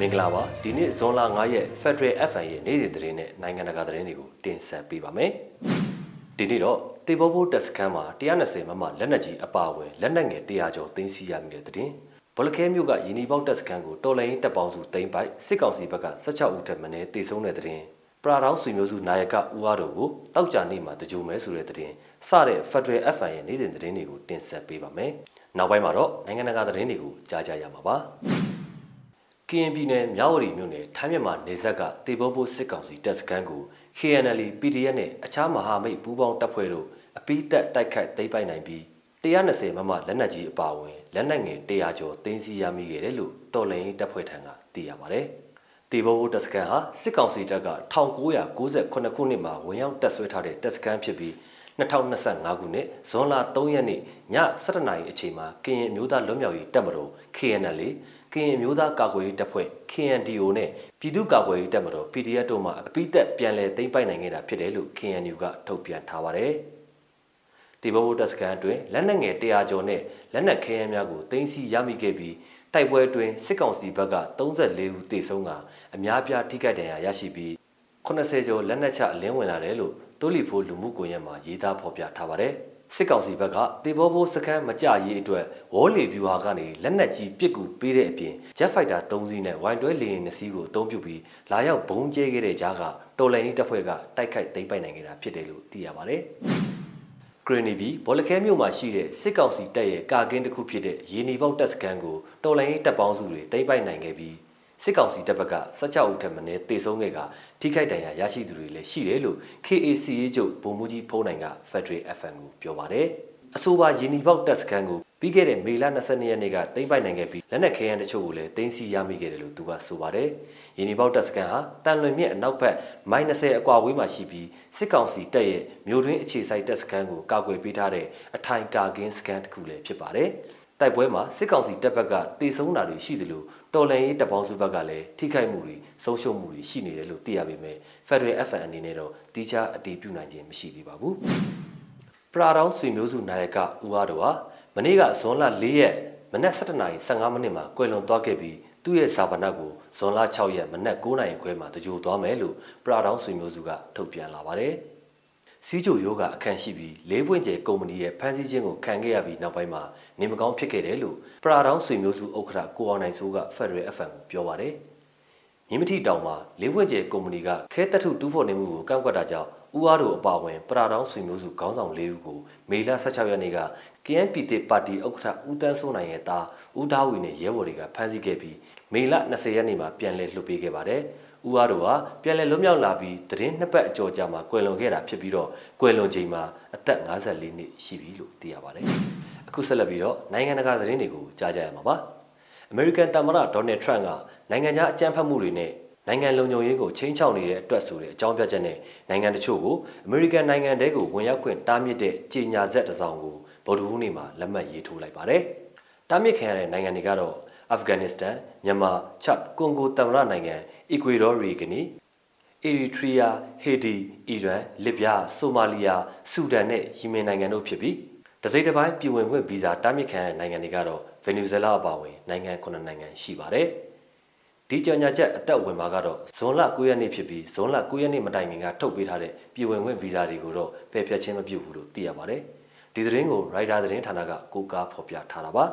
မင်္ဂလာပါဒီနေ့ဇွန်လ9ရက် Federal FM ရဲ့နေ့စဉ်သတင်းနဲ့နိုင်ငံတကာသတင်းတွေကိုတင်ဆက်ပေးပါမယ်ဒီနေ့တော့တေဘောဘိုတက်စကန်မှာ120မမလက်နက်ကြီးအပါအဝင်လက်နက်ငယ်100ကျော်သိမ်းဆည်းရမိတဲ့သတင်းဘလခဲမြို့ကယီနီပေါက်တက်စကန်ကိုတော်လိုင်းတပ်ပေါင်းစုသိမ်းပိုက်စစ်ကောင်စီဘက်က16ဦးထက်မနည်းတေဆုံးတဲ့သတင်းပရာတောင်းဆွေမျိုးစုနာယကဦးအားတို့ကိုတောက်ကြနေမှာတကြိုမဲဆိုတဲ့သတင်းစတဲ့ Federal FM ရဲ့နေ့စဉ်သတင်းတွေကိုတင်ဆက်ပေးပါမယ်နောက်ပိုင်းမှာတော့နိုင်ငံတကာသတင်းတွေကိုကြားကြရမှာပါ ကရင်ပြည်နယ်မြဝတီမြို့နယ်ထိုင်းမြန်မာနေဆက်ကတေဘောဘိုစစ်ကောင်စီတပ်စခန်းကို KNL PDF နဲ့အခြားမဟာမိတ်ပူးပေါင်းတပ်ဖွဲ့တို့အပိသက်တိုက်ခတ်သိမ်းပိုက်နိုင်ပြီး120မမလက်နက်ကြီးအပါအဝင်လက်နက်ငယ်100ကျော်သိမ်းဆည်းရမိခဲ့တယ်လို့တော်လှန်ရေးတပ်ဖွဲ့ထံကသိရပါတယ်။တေဘောဘိုတပ်စခန်းဟာစစ်ကောင်စီတပ်က1998ခုနှစ်မှာဝင်ရောက်တပ်ဆွဲထားတဲ့တပ်စခန်းဖြစ်ပြီး2025ခုနှစ်ဇွန်လ3ရက်နေ့ည7:00နာရီအချိန်မှာကရင်အမျိုးသားလွတ်မြောက်ရေးတပ်မတော် KNL ကရင်အမျိုးသားကာကွယ်ရေးတပ်ဖွဲ့ KNDO နဲ့ပြည်သူ့ကာကွယ်ရေးတပ်မတော် PDF တို့မှအပိသက်ပြန်လည်သိမ်းပိုက်နိုင်ခဲ့တာဖြစ်တယ်လို့ KNU ကထုတ်ပြန်ထားပါတယ်။ဒီဘဘတပ်စကန်အတွင်းလက်နက်ငယ်100ကျော်နဲ့လက်နက်ခဲယမ်းများကိုသိမ်းဆည်းရမိခဲ့ပြီးတိုက်ပွဲအတွင်းစစ်ကောင်စီဘက်က34ဦးသေဆုံးကအများပြားထိခိုက်ဒဏ်ရာရရှိပြီး80ကျော်လက်နက်ချအလင်းဝင်လာတယ်လို့တိုလီဖိုလူမှုကွန်ရက်မှာရေးသားဖော်ပြထားပါတယ်။ စစ်ကောင်စီဘက်ကတေဘောဘိုးစခန်းမကြရေးအတွက်ဝေါ်လီဗျူဟာကနေလက်နက်ကြီးပစ်ကူပေးတဲ့အပြင် Jet Fighter 3စီးနဲ့ Y12 လေယာဉ်2စီးကိုအသုံးပြုပြီးလာရောက်ဘုံကျဲခဲ့တဲ့ကြားကတော်လန်ရေးတပ်ဖွဲ့ကတိုက်ခိုက်သိမ်းပိုက်နိုင်ခဲ့တာဖြစ်တယ်လို့သိရပါတယ်။ဂရနီဘီဘောလခဲမြို့မှာရှိတဲ့စစ်ကောင်စီတပ်ရဲ့ကာကင်းတစ်ခုဖြစ်တဲ့ရေနီပေါက်တပ်စခန်းကိုတော်လန်ရေးတပ်ပေါင်းစုတွေသိမ်းပိုက်နိုင်ခဲ့ပြီး စစ်ကောင်စီတပ်ဘက်က16ဦးထက်မနည်းတေဆုံးခဲ့ကထိခိုက်ဒဏ်ရာရရှိသူတွေလည်းရှိတယ်လို့ KACA ချုပ်ဗိုလ်မှူးကြီးဖုံးနိုင်က Federal FM ကိုပြောပါတယ်။အဆိုပါယီနီပေါက်တပ်စခန်းကိုပြီးခဲ့တဲ့မေလ22ရက်နေ့ကသိမ်းပိုက်နိုင်ခဲ့ပြီးလက်နက်ခဲယမ်းတချို့ကိုလည်းသိမ်းဆည်းရမိခဲ့တယ်လို့သူကဆိုပါတယ်။ယီနီပေါက်တပ်စခန်းဟာတန်လွင်မြစ်အနောက်ဘက်မိုင်20အကွာဝေးမှာရှိပြီးစစ်ကောင်စီတပ်ရဲ့မြို့တွင်းအခြေစိုက်တပ်စခန်းကိုကာကွယ်ပေးထားတဲ့အထိုင်ကာကင်းစခန်းတစ်ခုလည်းဖြစ်ပါတယ်။ တိုက်ပွဲမှာစစ်ကောင်စီတပ်ဘက်ကတေဆုံးတာတွေရှိသလိုတော်လန်ရေးတပ်ပေါင်းစုဘက်ကလည်းထိခိုက်မှုတွေဆုံးရှုံးမှုတွေရှိနေတယ်လို့သိရပေမဲ့ Federal FN အနေနဲ့တော့တိကျအတည်ပြုနိုင်ခြင်းမရှိသေးပါဘူး။ပရာတောင်းဆွေမျိုးစုနာယကဦးအားတော်ဟာမနေ့ကဇွန်လ၄ရက်မနက်7:15မိနစ်မှာကွယ်လွန်သွားခဲ့ပြီးသူ့ရဲ့ဇာပနတ်ကိုဇွန်လ6ရက်မနက်9:00နာရီခွဲမှာတကြိုသွားမယ်လို့ပရာတောင်းဆွေမျိုးစုကထုတ်ပြန်လာပါတယ်။ စီးချိုယောဂအခန့်ရှိပြီးလေးပွင့်ကျဲကုမ္ပဏီရဲ့ဖန်ဆီးခြင်းကိုခံခဲ့ရပြီးနောက်ပိုင်းမှာနေမကောင်းဖြစ်ခဲ့တယ်လို့ပရာတောင်းဆွေမျိုးစုဥက္ကဋ္ဌကိုအောင်နိုင်စိုးက Federal FM ကိုပြောပါတယ်။မြင်းမထီတောင်မှာလေးပွင့်ကျဲကုမ္ပဏီကခဲတထုတူးဖော်နေမှုကိုကန့်ကွက်တာကြောင့်ဦးအားတို့အပါအဝင်ပရာတောင်းဆွေမျိုးစုခေါင်းဆောင်၄ဦးကိုမေလ16ရက်နေ့က KNPT ပါတီဥက္ကဋ္ဌဦးတန်းစိုးနိုင်ရဲ့သားဦးဒါဝီနဲ့ရဲဘော်တွေကဖမ်းဆီးခဲ့ပြီးမေလ20ရက်နေ့မှာပြန်လည်လွှတ်ပေးခဲ့ပါတယ်။ ဦးအားတို့ဟာပြန်လည်လွတ်မြောက်လာပြီးသတင်းနှစ်ပတ်အကျော်ကြာမှာကွယ်လွန်ခဲ့တာဖြစ်ပြီးတော့ကွယ်လွန်ချိန်မှာအသက်54နှစ်ရှိပြီလို့သိရပါတယ်။အခုဆက်လက်ပြီးတော့နိုင်ငံတကာသတင်းတွေကိုကြားကြရမှာပါ။ American သမ္မတ Donald Trump ကနိုင်ငံခြားအကြမ်းဖက်မှုတွေနဲ့နိုင်ငံလုံခြုံရေးကိုချင်းချောက်နေတဲ့အတွက်ဆိုတဲ့အကြောင်းပြချက်နဲ့နိုင်ငံတချို့ကို American နိုင်ငံတဲကိုဝင်ရောက်ခွင့်တားမြစ်တဲ့ကြေညာချက်တစ်စောင်ကိုဗုဒ္ဓဟူးနေ့မှာလက်မှတ်ရေးထိုးလိုက်ပါတယ်။တားမြစ်ခံရတဲ့နိုင်ငံတွေကတော့ အာဖဂန်နစ္စတန်မြန်မာချတ်ကွန်ဂိုသမ္မတနိုင်ငံအီကွေဒေါရီဂနီအီရီထရီးယားဟေဒီအီရန်လစ်ဗျာဆိုမာလီယာဆူဒန်နဲ့ယီမင်နိုင်ငံတို့ဖြစ်ပြီးတစိမ့်တစ်ပိုင်းပြည်ဝင်ခွင့်ဗီဇာတားမြစ်ခံတဲ့နိုင်ငံတွေကတော့ဗင်နီဇွဲလားအပါအဝင်နိုင်ငံ9နိုင်ငံရှိပါတယ်ဒီကြော်ညာချက်အသက်ဝင်မှာကတော့ဇွန်လ9ရက်နေ့ဖြစ်ပြီးဇွန်လ9ရက်နေ့မတိုင်ခင်ကထုတ်ပေးထားတဲ့ပြည်ဝင်ခွင့်ဗီဇာတွေကိုတော့ပယ်ဖျက်ခြင်းမပြုဘူးလို့သိရပါတယ်ဒီသတင်းကိုရိုက်တာသတင်းဌာနကကိုကားဖော်ပြထားတာပါ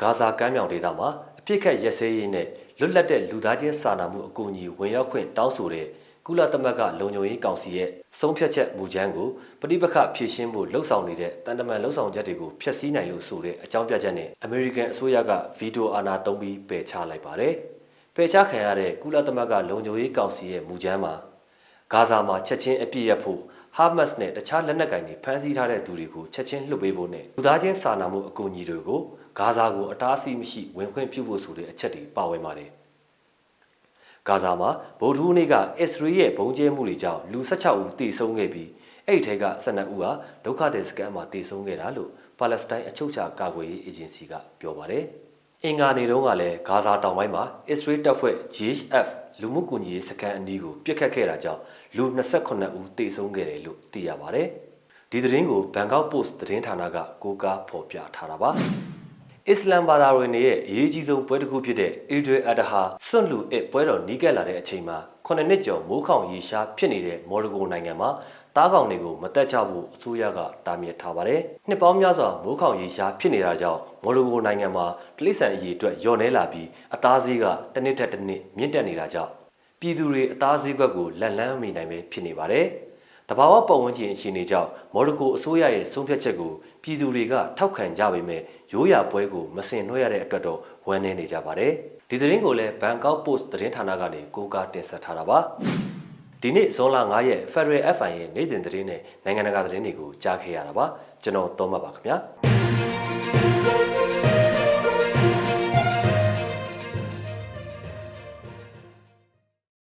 ဂါဇာကမ်းမြောင်ဒေသမှာအပြစ်ခတ်ရက်စဲရေးနဲ့လွတ်လပ်တဲ့လူသားချင်းစာနာမှုအကူအညီဝင်ရောက်ခွင့်တောင်းဆိုတဲ့ကုလသမဂ္ဂလုံခြုံရေးကောင်စီရဲ့ဆုံးဖြတ်ချက်မူကြမ်းကိုပဋိပက္ခဖြေရှင်းဖို့လှုံ့ဆော်နေတဲ့တန်တမန်လှုံ့ဆော်ချက်တွေကိုဖျက်ဆီးနိုင်လို့ဆိုတဲ့အကြောင်းပြချက်နဲ့အမေရိကန်အစိုးရကဗီတိုအာဏာသုံးပြီးပယ်ချလိုက်ပါတယ်။ပယ်ချခံရတဲ့ကုလသမဂ္ဂလုံခြုံရေးကောင်စီရဲ့မူကြမ်းမှာဂါဇာမှာချက်ချင်းအပြည့်ရဖို့ဟာမတ်စ်နဲ့တခြားလက်နက်ကိုင်တွေဖမ်းဆီးထားတဲ့သူတွေကိုချက်ချင်းလွှတ်ပေးဖို့နဲ့လူသားချင်းစာနာမှုအကူအညီတွေကို ဂါဇာကိုအတားအဆီးမရှိဝင်ခွင့်ပြုဖို့ဆိုတဲ့အချက်တွေပါဝင်ပါတယ်။ဂါဇာမှာဗုဒ္ဓဟူးနေ့ကအစ္စရေးရဲ့ဘုံကျဲမှုတွေကြောင့်လူ16ဦးသေဆုံးခဲ့ပြီးအဲ့ဒီထဲက12ဦးဟာဒုက္ခသည်စခန်းမှာသေဆုံးခဲ့တာလို့ပါလက်စတိုင်းအချုပ်အခြာကာကွယ်ရေးအေဂျင်စီကပြောပါတယ်။အင်္ဂါနေ့တုန်းကလည်းဂါဇာတောင်ပိုင်းမှာအစ္စရေးတပ်ဖွဲ့ GHF လူမှုကွန်ရက်စခန်းအနီးကိုပြစ်ခတ်ခဲ့တာကြောင့်လူ28ဦးသေဆုံးခဲ့တယ်လို့သိရပါတယ်။ဒီသတင်းကိုဘန်ကောက်ပို့စ်သတင်းဌာနကကိုးကားဖော်ပြထားတာပါ။ အစ္စလမ်ဘာသာဝင်တွေရဲ့အရေးကြီးဆုံးပွဲတစ်ခုဖြစ်တဲ့ Eid al-Adha စွန့်လူအစ်ပွဲတော်နီးကပ်လာတဲ့အချိန်မှာ9နှစ်ကျော်မိုးခေါင်ရေရှားဖြစ်နေတဲ့မော်ရိုကိုနိုင်ငံမှာတားကောင်တွေကိုမတက်ချဖို့အစိုးရကတားမြစ်ထားပါတယ်။နှစ်ပေါင်းများစွာမိုးခေါင်ရေရှားဖြစ်နေတာကြောင့်မော်ရိုကိုနိုင်ငံမှာတိရစ္ဆာန်အရေးအတွက်ညော့နေလာပြီးအသားဈေးကတစ်နှစ်ထက်တစ်နှစ်မြင့်တက်နေတာကြောင့်ပြည်သူတွေအသားဈေးကွက်ကိုလက်လန်းမိနိုင်ပဲဖြစ်နေပါတယ်။ တဘာဝပတ်ဝန်းကျင်အခြေအနေကြောင့်မော်ရိုကိုအစိုးရရဲ့ဆုံးဖြတ်ချက်ကိုပြည်သူတွေကထောက်ခံကြပေမဲ့ရိုးရာပွဲကိုမစင်နှွှဲရတဲ့အတွက်တော့ဝမ်းနည်းနေကြပါတယ်။ဒီသတင်းကိုလည်း Bangkok Post သတင်းဌာနကနေကိုးကားတင်ဆက်ထားတာပါ။ဒီနေ့ဇွန်လ9ရက် Federal FI ရဲ့နေ့စဉ်သတင်းနဲ့နိုင်ငံတကာသတင်းတွေကိုကြားခဲ့ရတာပါ။ကျွန်တော်သောမတ်ပါခင်ဗျာ။